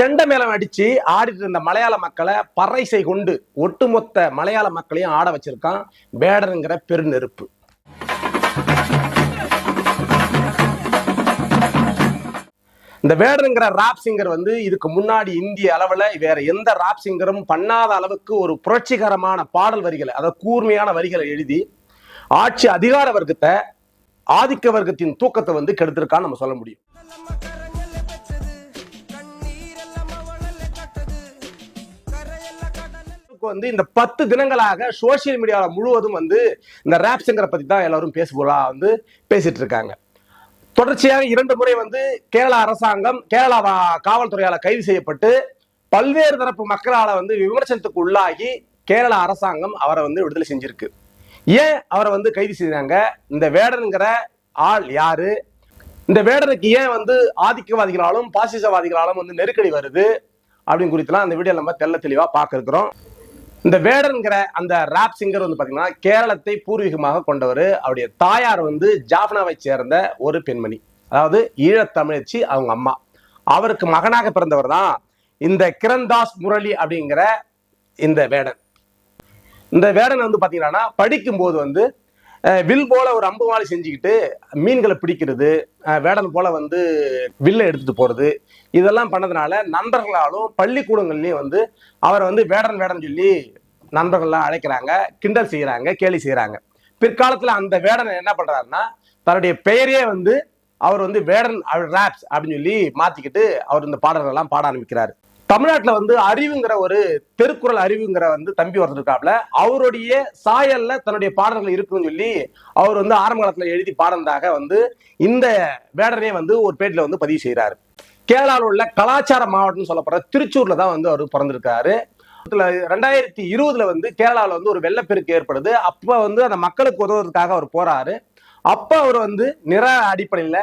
செண்ட மேளம் அடிச்சு ஆடிட்டு இருந்த மலையாள மக்களை பறைசை கொண்டு ஒட்டுமொத்த மலையாள மக்களையும் ஆட வச்சிருக்கான் வேடனுங்கிற பெருநெருப்பு. இந்த வேடனுங்கிற ராப் சிங்கர் வந்து இதுக்கு முன்னாடி இந்திய அளவுல வேற எந்த ராப் சிங்கரும் பண்ணாத அளவுக்கு ஒரு புரட்சிகரமான பாடல் வரிகளை அதாவது கூர்மையான வரிகளை எழுதி ஆட்சி அதிகார வர்க்கத்தை ஆதிக்க வர்க்கத்தின் தூக்கத்தை வந்து கெடுத்திருக்கான்னு நம்ம சொல்ல முடியும். கடல் வந்து இந்த பத்து தினங்களாக சோசியல் மீடியாவில் முழுவதும் வந்து இந்த ரேப் சிங்கரை தான் எல்லாரும் பேசுபொருளா வந்து பேசிட்டு இருக்காங்க தொடர்ச்சியாக இரண்டு முறை வந்து கேரளா அரசாங்கம் கேரளா காவல்துறையால் கைது செய்யப்பட்டு பல்வேறு தரப்பு மக்களால் வந்து விமர்சனத்துக்கு உள்ளாகி கேரளா அரசாங்கம் அவரை வந்து விடுதலை செஞ்சிருக்கு. ஏன் அவரை வந்து கைது செய்தாங்க? இந்த வேடனுங்கிற ஆள் யாரு? இந்த வேடனுக்கு ஏன் வந்து ஆதிக்கவாதிகளாலும் பாசிசவாதிகளாலும் வந்து நெருக்கடி வருது? அப்படின்னு குறித்துலாம் அந்த வீடியோ நம்ம தெள்ள தெளிவாக பார்க்க இருக்கிறோம் இந்த வேடன்கிற அந்த ராப் சிங்கர் வந்து பார்த்தீங்கன்னா கேரளத்தை பூர்வீகமாக கொண்டவர். அவருடைய தாயார் வந்து ஜாஃப்னாவை சேர்ந்த ஒரு பெண்மணி. அதாவது ஈழத்தமிழச்சி அவங்க அம்மா. அவருக்கு மகனாக பிறந்தவர் தான் இந்த கிரண்தாஸ் முரளி அப்படிங்கிற இந்த வேடன். இந்த வேடன் வந்து பார்த்தீங்கன்னா படிக்கும்போது வந்து வில் போல ஒரு அம்பு செஞ்சுக்கிட்டு மீன்களை பிடிக்கிறது வேடன் போல வந்து வில்லை எடுத்துட்டு போறது இதெல்லாம் பண்ணதுனால நண்பர்களாலும் பள்ளிக்கூடங்கள்லயும் வந்து அவரை வந்து வேடன் வேடன் சொல்லி நண்பர்கள்லாம் அழைக்கிறாங்க கிண்டல் செய்கிறாங்க கேலி செய்கிறாங்க பிற்காலத்தில் அந்த வேடனை என்ன பண்ணுறாருன்னா தன்னுடைய பெயரே வந்து அவர் வந்து வேடன் ராப்ஸ் அப்படின்னு சொல்லி மாற்றிக்கிட்டு அவர் இந்த பாடல்கள்லாம் பாட ஆரம்பிக்கிறாரு. தமிழ்நாட்டில் வந்து அறிவுங்கிற ஒரு தெருக்குறள் அறிவுங்கிற வந்து தம்பி ஒருத்தர் இருக்காப்ல அவருடைய சாயல்ல தன்னுடைய பாடல்கள் இருக்குன்னு சொல்லி அவர் வந்து ஆரம்ப காலத்தில் எழுதி பாடினதாக வந்து இந்த வேடனே வந்து ஒரு பேட்டில் வந்து பதிவு செய்கிறாரு கேரளாவில் உள்ள கலாச்சார மாவட்டம்னு சொல்லப்படுற திருச்சூர்ல தான் வந்து அவர் பிறந்திருக்காரு. ரெண்டாயிரத்தி இருபதுல வந்து கேரளாவில் வந்து ஒரு வெள்ளப்பெருக்கு ஏற்படுது. அப்போ வந்து அந்த மக்களுக்கு உதவுறதுக்காக அவர் போறாரு. அப்போ அவர் வந்து நிற அடிப்படையில்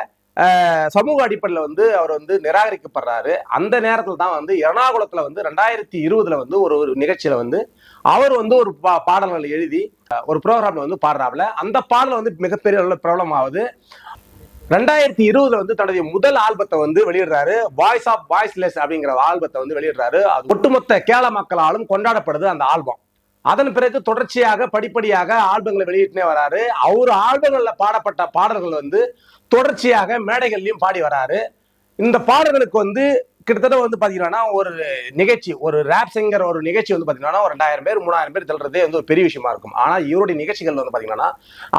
சமூக அடிப்படையில் வந்து அவர் வந்து நிராகரிக்கப்படுறாரு. அந்த நேரத்தில் தான் வந்து எர்ணாகுளத்தில் வந்து ரெண்டாயிரத்தி இருபதுல வந்து ஒரு ஒரு நிகழ்ச்சியில் வந்து அவர் வந்து ஒரு பா பாடல்கள் எழுதி ஒரு ப்ரோக்ராம்ல வந்து பாடுறாப்புல அந்த பாடல் வந்து மிகப்பெரிய பிரபலம் ஆகுது. ரெண்டாயிரத்தி இருபதுல வந்து தன்னுடைய முதல் ஆல்பத்தை வந்து வெளியிடுறாரு. வாய்ஸ் ஆஃப் வாய்ஸ்லெஸ் அப்படிங்கிற ஆல்பத்தை வந்து வெளியிடுறாரு. அது ஒட்டுமொத்த கேரள மக்களாலும் கொண்டாடப்படுது அந்த ஆல்பம். அதன் பிறகு தொடர்ச்சியாக படிப்படியாக ஆல்பங்களை வெளியிட்டுனே வராரு. அவர் ஆல்பங்களில் பாடப்பட்ட பாடல்கள் வந்து தொடர்ச்சியாக மேடைகள்லையும் பாடி வராரு. இந்த பாடல்களுக்கு வந்து கிட்டத்தட்ட வந்து பார்த்தீங்கன்னா ஒரு நிகழ்ச்சி ஒரு ரேப் சிங்கர் ஒரு நிகழ்ச்சி வந்து பார்த்தீங்கன்னா ஒரு ரெண்டாயிரம் பேர் மூணாயிரம் பேர் தள்ளுறதே வந்து ஒரு பெரிய விஷயமா இருக்கும். ஆனால் இவருடைய நிகழ்ச்சிகள் வந்து பார்த்தீங்கன்னா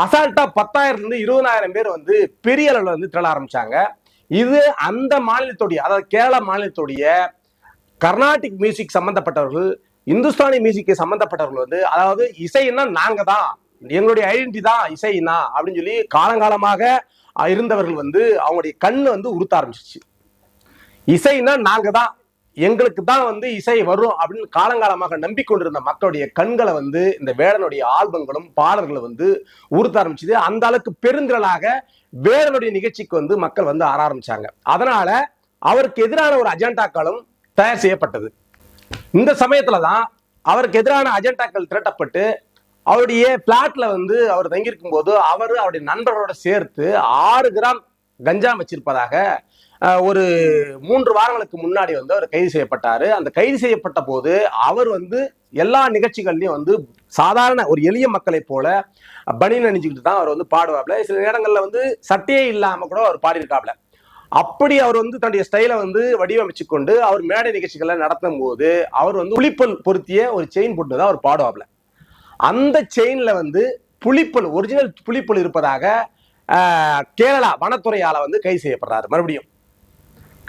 அசால்ட்டாக பத்தாயிரத்துலேருந்து இருபதாயிரம் பேர் வந்து பெரிய அளவில் வந்து திரள ஆரம்பித்தாங்க இது அந்த மாநிலத்துடைய அதாவது கேரள மாநிலத்துடைய கர்நாடிக் மியூசிக் சம்பந்தப்பட்டவர்கள் இந்துஸ்தானி மியூசிக்கு சம்பந்தப்பட்டவர்கள் வந்து அதாவது இசைன்னா நாங்க தான் எங்களுடைய ஐடென்டி தான் இசைனா அப்படின்னு சொல்லி காலங்காலமாக இருந்தவர்கள் வந்து அவங்களுடைய கண்ணு வந்து உறுத்த ஆரம்பிச்சிச்சு இசைன்னா நாங்க தான் எங்களுக்கு தான் வந்து இசை வரும் அப்படின்னு காலங்காலமாக நம்பிக்கொண்டிருந்த மக்களுடைய கண்களை வந்து இந்த வேடனுடைய ஆல்பங்களும் பாடல்களும் வந்து உறுத்த ஆரம்பிச்சது. அந்த அளவுக்கு பெருந்திரளாக வேடனுடைய நிகழ்ச்சிக்கு வந்து மக்கள் வந்து ஆர ஆரம்பிச்சாங்க. அதனால அவருக்கு எதிரான ஒரு அஜெண்டாக்களும் தயார் செய்யப்பட்டது. இந்த சமயத்துல தான் அவருக்கு எதிரான அஜெண்டாக்கள் திரட்டப்பட்டு அவருடைய பிளாட்ல வந்து அவர் தங்கியிருக்கும் போது அவர் அவருடைய நண்பர்களோட சேர்த்து ஆறு கிராம் கஞ்சா வச்சிருப்பதாக ஒரு மூன்று வாரங்களுக்கு முன்னாடி வந்து அவர் கைது செய்யப்பட்டாரு. அந்த கைது செய்யப்பட்ட போது அவர் வந்து எல்லா நிகழ்ச்சிகள்லையும் வந்து சாதாரண ஒரு எளிய மக்களைப் போல பனியன் அணிஞ்சுக்கிட்டு தான் அவர் வந்து பாடுவாப்ல. சில நேரங்களில் வந்து சட்டையே இல்லாமல் கூட அவர் பாடியிருக்காப்ல. அப்படி அவர் வந்து தன்னுடைய ஸ்டைலை வந்து வடிவமைச்சு கொண்டு அவர் மேடை நிகழ்ச்சிகளை நடத்தும் போது அவர் வந்து புளிப்பல் பொருத்திய ஒரு செயின் போட்டு தான் அவர் பாடுவாப்ல. அந்த செயின்ல வந்து புளிப்பல் ஒரிஜினல் புளிப்பல் இருப்பதாக கேரளா வனத்துறையால வந்து கைது செய்யப்படுறாரு மறுபடியும்.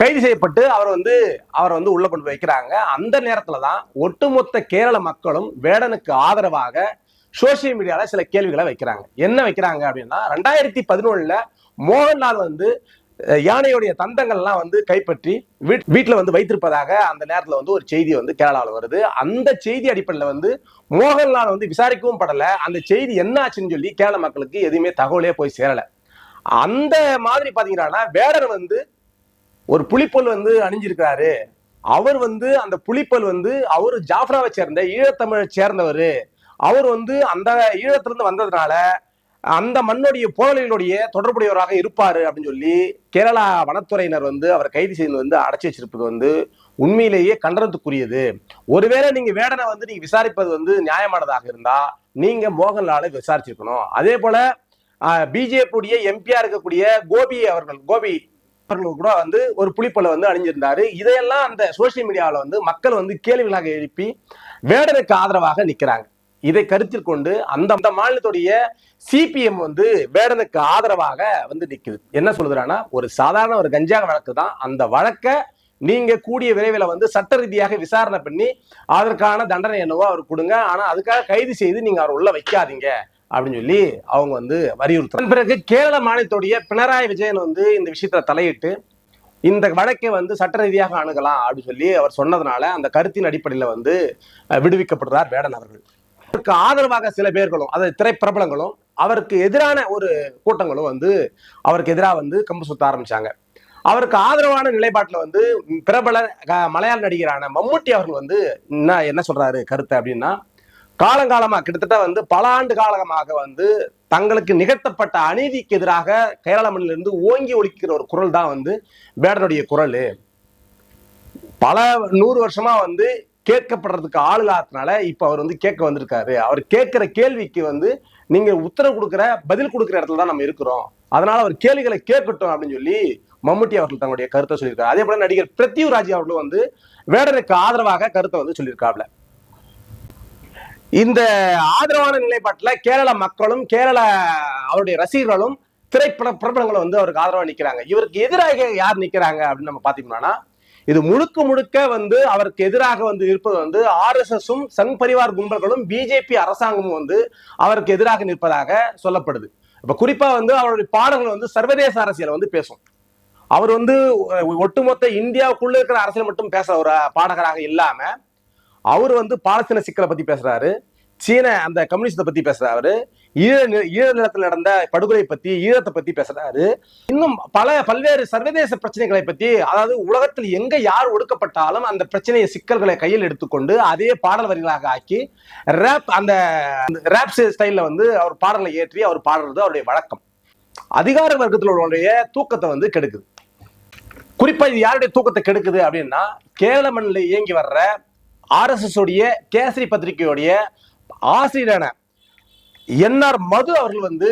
கைது செய்யப்பட்டு அவர் வந்து அவரை வந்து உள்ள கொண்டு வைக்கிறாங்க. அந்த நேரத்துல தான் ஒட்டுமொத்த கேரள மக்களும் வேடனுக்கு ஆதரவாக சோசியல் மீடியாவில் சில கேள்விகளை வைக்கிறாங்க. என்ன வைக்கிறாங்க அப்படின்னா ரெண்டாயிரத்தி பதினொன்னுல மோகன்லால் வந்து யானையுடைய தந்தங்கள்லாம் வந்து கைப்பற்றி வீட் வீட்டில் வந்து வைத்திருப்பதாக அந்த நேரத்தில் வந்து ஒரு செய்தி வந்து கேரளாவில் வருது. அந்த செய்தி அடிப்படையில் வந்து மோகன்லால் வந்து விசாரிக்கவும் படலை. அந்த செய்தி என்ன ஆச்சுன்னு சொல்லி கேரள மக்களுக்கு எதுவுமே தகவலே போய் சேரலை. அந்த மாதிரி பார்த்தீங்கன்னா வேடர் வந்து ஒரு புலிப்பல் வந்து அணிஞ்சிருக்கிறாரு. அவர் வந்து அந்த புலிப்பல் வந்து அவர் ஜாஃப்ராவை சேர்ந்த ஈழத்தமிழை சேர்ந்தவர். அவர் வந்து அந்த ஈழத்திலிருந்து வந்ததுனால அந்த மண்ணுடைய போராளிகளுடைய தொடர்புடையவராக இருப்பார் அப்படின்னு சொல்லி கேரளா வனத்துறையினர் வந்து அவரை கைது செய்து வந்து அடைச்சி வச்சிருப்பது வந்து உண்மையிலேயே கண்டனத்துக்குரியது. ஒருவேளை நீங்க வேடனை வந்து நீங்க விசாரிப்பது வந்து நியாயமானதாக இருந்தா நீங்க மோகன்லாலை விசாரிச்சிருக்கணும். அதே போல பிஜேபியுடைய எம்பியா இருக்கக்கூடிய கோபி அவர்கள் கோபி அவர்கள் கூட வந்து ஒரு புளிப்பலை வந்து அணிஞ்சிருந்தாரு. இதையெல்லாம் அந்த சோசியல் மீடியாவில் வந்து மக்கள் வந்து கேள்விகளாக எழுப்பி வேடனுக்கு ஆதரவாக நிற்கிறாங்க இதை கருத்தில் கொண்டு அந்த அந்த மாநிலத்துடைய சிபிஎம் வந்து வேடனுக்கு ஆதரவாக வந்து நிற்குது என்ன சொல்லுதுன்னா ஒரு சாதாரண ஒரு கஞ்சா வழக்கு தான் அந்த வழக்கை நீங்க கூடிய விரைவில் வந்து சட்ட ரீதியாக விசாரணை பண்ணி அதற்கான தண்டனை என்னவோ அவர் கொடுங்க. ஆனா அதுக்காக கைது செய்து நீங்க அவர் உள்ள வைக்காதீங்க அப்படின்னு சொல்லி அவங்க வந்து வலியுறுத்துறாங்க. பிறகு கேரள மாநிலத்துடைய பினராயி விஜயன் வந்து இந்த விஷயத்துல தலையிட்டு இந்த வழக்கை வந்து சட்ட ரீதியாக அணுகலாம் அப்படின்னு சொல்லி அவர் சொன்னதுனால அந்த கருத்தின் அடிப்படையில் வந்து விடுவிக்கப்படுறார் வேடன் அவர்கள். அவருக்கு ஆதரவாக சில பேர்களும் அதாவது திரைப்பிரபலங்களும் அவருக்கு எதிரான ஒரு கூட்டங்களும் வந்து அவருக்கு எதிராக வந்து கம்பு சுத்த ஆரம்பிச்சாங்க. அவருக்கு ஆதரவான நிலைப்பாட்டில் வந்து பிரபல மலையாள நடிகரான மம்முட்டி அவர்கள் வந்து என்ன என்ன சொல்றாரு கருத்து அப்படின்னா காலங்காலமாக கிட்டத்தட்ட வந்து பல ஆண்டு காலமாக வந்து தங்களுக்கு நிகழ்த்தப்பட்ட அநீதிக்கு எதிராக கேரள மண்ணிலிருந்து ஓங்கி ஒழிக்கிற ஒரு குரல் தான் வந்து வேடனுடைய குரல். பல நூறு வருஷமா வந்து கேட்கப்படுறதுக்கு ஆள் இல்லாததுனால இப்ப அவர் வந்து கேட்க வந்திருக்காரு. அவர் கேட்கிற கேள்விக்கு வந்து நீங்க உத்தரவு கொடுக்குற பதில் கொடுக்குற இடத்துல தான் நம்ம இருக்கிறோம். அதனால அவர் கேள்விகளை கேட்கட்டும் அப்படின்னு சொல்லி மம்முட்டி அவர்கள் தங்களுடைய கருத்தை சொல்லியிருக்காரு. அதே போல நடிகர் பிருத்திவிராஜ் அவர்களும் வந்து வேடனுக்கு ஆதரவாக கருத்தை வந்து சொல்லியிருக்காப்ல. இந்த ஆதரவான நிலைப்பாட்டில் கேரள மக்களும் கேரள அவருடைய ரசிகர்களும் திரைப்பட பிரபலங்களும் வந்து அவருக்கு ஆதரவாக நிற்கிறாங்க இவருக்கு எதிராக யார் நிற்கிறாங்க அப்படின்னு நம்ம பார்த்தீங்கன்னா இது முழுக்க முழுக்க வந்து அவருக்கு எதிராக வந்து இருப்பது வந்து ஆர்எஸ்எஸும் சங் பரிவார் கும்பல்களும் பிஜேபி அரசாங்கமும் வந்து அவருக்கு எதிராக நிற்பதாக சொல்லப்படுது. இப்ப குறிப்பா வந்து அவருடைய பாடல்கள் வந்து சர்வதேச அரசியலை வந்து பேசும். அவர் வந்து ஒட்டுமொத்த இந்தியாவுக்குள்ள இருக்கிற அரசியல் மட்டும் பேசுற ஒரு பாடகராக இல்லாம அவர் வந்து பாலஸ்தீன சிக்கலை பத்தி பேசுறாரு. சீன அந்த கம்யூனிஸ்டத்தை பத்தி பேசுறாரு. ஈழ ஈழ நிலத்தில் நடந்த படுகொலை பத்தி ஈழத்தை பத்தி பேசுறாரு. இன்னும் பல பல்வேறு சர்வதேச பிரச்சனைகளை பத்தி அதாவது உலகத்தில் எங்க யார் ஒடுக்கப்பட்டாலும் அந்த பிரச்சனையை சிக்கல்களை கையில் எடுத்துக்கொண்டு அதே பாடல் வரிகளாக ஆக்கி ரேப் அந்த ரேப் ஸ்டைல்ல வந்து அவர் பாடலை ஏற்றி அவர் பாடுறது அவருடைய வழக்கம். அதிகார வர்க்கத்தில் உள்ளவருடைய தூக்கத்தை வந்து கெடுக்குது. குறிப்பா இது யாருடைய தூக்கத்தை கெடுக்குது அப்படின்னா கேரள மண்ணில் இயங்கி வர்ற ஆர்எஸ்எஸ் உடைய கேசரி பத்திரிகையுடைய ஆசிரியரான என்ஆர் மது அவர்கள் வந்து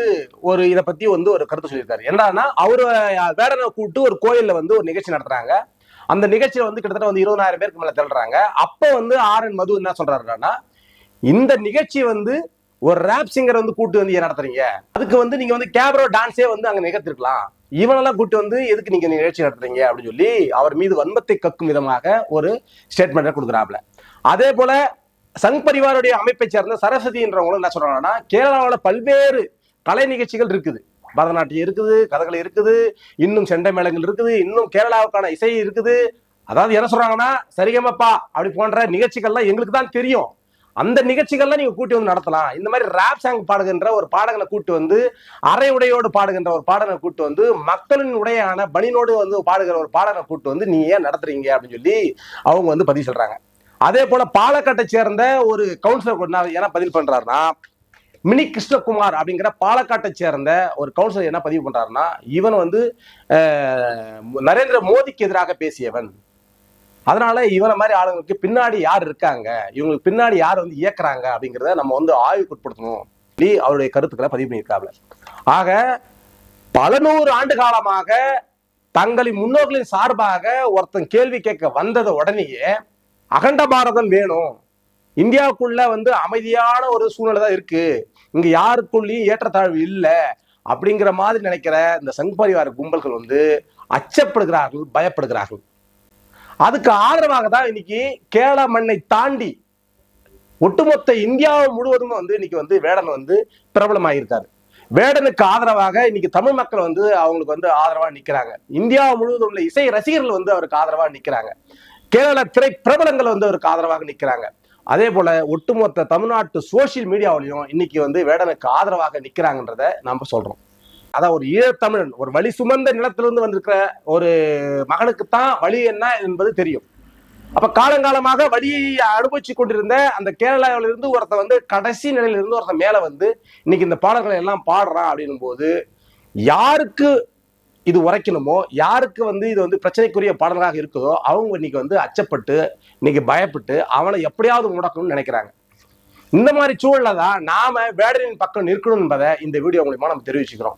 ஒரு இதை பத்தி வந்து ஒரு கருத்து சொல்லியிருக்காரு. என்னன்னா அவர் வேடனை கூப்பிட்டு ஒரு கோயில்ல வந்து ஒரு நிகழ்ச்சி நடத்துறாங்க. அந்த நிகழ்ச்சியில வந்து கிட்டத்தட்ட வந்து இருபதாயிரம் பேருக்கு மேல தள்ளுறாங்க. அப்ப வந்து ஆர் என் மது என்ன சொல்றாருன்னா இந்த நிகழ்ச்சி வந்து ஒரு ரேப் சிங்கர் வந்து கூட்டு வந்து ஏன் நடத்துறீங்க. அதுக்கு வந்து நீங்க வந்து கேப்ரோ டான்ஸே வந்து அங்க நிகழ்த்திருக்கலாம். இவனெல்லாம் கூட்டு வந்து எதுக்கு நீங்க நிகழ்ச்சி நடத்துறீங்க அப்படின்னு சொல்லி அவர் மீது வன்மத்தை கக்கும் விதமாக ஒரு ஸ்டேட்மெண்ட் கொடுக்குறாப்ல அதே போல சங் பரிவாருடைய அமைப்பை சேர்ந்த சரஸ்வதின்றவங்களும் என்ன சொல்றாங்கன்னா கேரளாவில் பல்வேறு கலை நிகழ்ச்சிகள் இருக்குது. பரதநாட்டியம் இருக்குது கதகளி இருக்குது இன்னும் செண்டை மேளங்கள் இருக்குது இன்னும் கேரளாவுக்கான இசை இருக்குது. அதாவது என்ன சொல்றாங்கன்னா சரிகமப்பா அப்படி போன்ற நிகழ்ச்சிகள்லாம் எங்களுக்கு தான் தெரியும். அந்த நிகழ்ச்சிகள்லாம் நீங்க கூட்டி வந்து நடத்தலாம். இந்த மாதிரி ரேப் சாங் பாடுகின்ற ஒரு பாடகனை கூட்டு வந்து அரை உடையோடு பாடுகின்ற ஒரு பாடகனை கூட்டு வந்து மக்களின் உடையான பனினோடு வந்து பாடுகிற ஒரு பாடகனை கூட்டு வந்து நீ ஏன் நடத்துறீங்க அப்படின்னு சொல்லி அவங்க வந்து பதிவு சொல்றாங்க. அதே போல பாலக்காட்டை சேர்ந்த ஒரு கவுன்சிலர் என்ன- பதிவு பண்றாருன்னா மினி கிருஷ்ணகுமார் அப்படிங்கிற பாலக்காட்டை சேர்ந்த ஒரு கவுன்சிலர் என்ன பதிவு பண்றாருன்னா இவன் வந்து நரேந்திர மோடிக்கு எதிராக பேசியவன். அதனால இவனை மாதிரி ஆளுங்களுக்கு பின்னாடி யார் இருக்காங்க? இவங்களுக்கு பின்னாடி யார் வந்து இயக்குறாங்க அப்படிங்கிறத நம்ம வந்து ஆய்வுக்கு உட்படுத்தணும் அவருடைய கருத்துக்களை பதிவு பண்ணியிருக்காப்ல. ஆக பல நூறு ஆண்டு காலமாக தங்களின் முன்னோர்களின் சார்பாக ஒருத்தன் கேள்வி கேட்க வந்ததை உடனேயே அகண்ட பாரதம் வேணும். இந்தியாவுக்குள்ள வந்து அமைதியான ஒரு சூழ்நிலை தான் இருக்கு. இங்க யாருக்குள்ளேயும் ஏற்றத்தாழ்வு இல்லை அப்படிங்கிற மாதிரி நினைக்கிற இந்த சங் பரிவார கும்பல்கள் வந்து அச்சப்படுகிறார்கள் பயப்படுகிறார்கள். அதுக்கு ஆதரவாக தான் இன்னைக்கு கேரள மண்ணை தாண்டி ஒட்டுமொத்த இந்தியா முழுவதும் வந்து இன்னைக்கு வந்து வேடன் வந்து பிரபலமாயிருக்காரு. வேடனுக்கு ஆதரவாக இன்னைக்கு தமிழ் மக்கள் வந்து அவங்களுக்கு வந்து ஆதரவா நிக்கிறாங்க. இந்தியா முழுவதும் உள்ள இசை ரசிகர்கள் வந்து அவருக்கு ஆதரவா நிக்கிறாங்க. கேரள திரை பிரபலங்கள் வந்து அவருக்கு ஆதரவாக நிற்கிறாங்க அதே போல ஒட்டுமொத்த தமிழ்நாட்டு சோசியல் மீடியாவிலையும் இன்னைக்கு வந்து வேடனுக்கு ஆதரவாக நிற்கிறாங்கன்றத நாம சொல்றோம். அதான் ஒரு ஈழத்தமிழன் ஒரு வழி சுமந்த நிலத்திலிருந்து வந்திருக்கிற ஒரு மகனுக்குத்தான் வழி என்ன என்பது தெரியும். அப்ப காலங்காலமாக வழியை அனுபவிச்சு கொண்டிருந்த அந்த கேரளாவிலிருந்து ஒருத்த ஒருத்தன் வந்து கடைசி நிலையிலிருந்து ஒருத்த ஒருத்தன் மேல வந்து இன்னைக்கு இந்த பாடல்களை எல்லாம் பாடுறான் அப்படின்னும் போது யாருக்கு இது உரைக்கணுமோ? யாருக்கு வந்து இது வந்து பிரச்சனைக்குரிய பாடல்களாக இருக்குதோ அவங்க இன்னைக்கு வந்து அச்சப்பட்டு இன்னைக்கு பயப்பட்டு அவனை எப்படியாவது முடக்கணும்னு நினைக்கிறாங்க. இந்த மாதிரி சூழல்ல தான் நாம வேடரின் பக்கம் நிற்கணும் என்பதை இந்த வீடியோ மூலியமா நம்ம தெரிவிச்சுக்கிறோம்.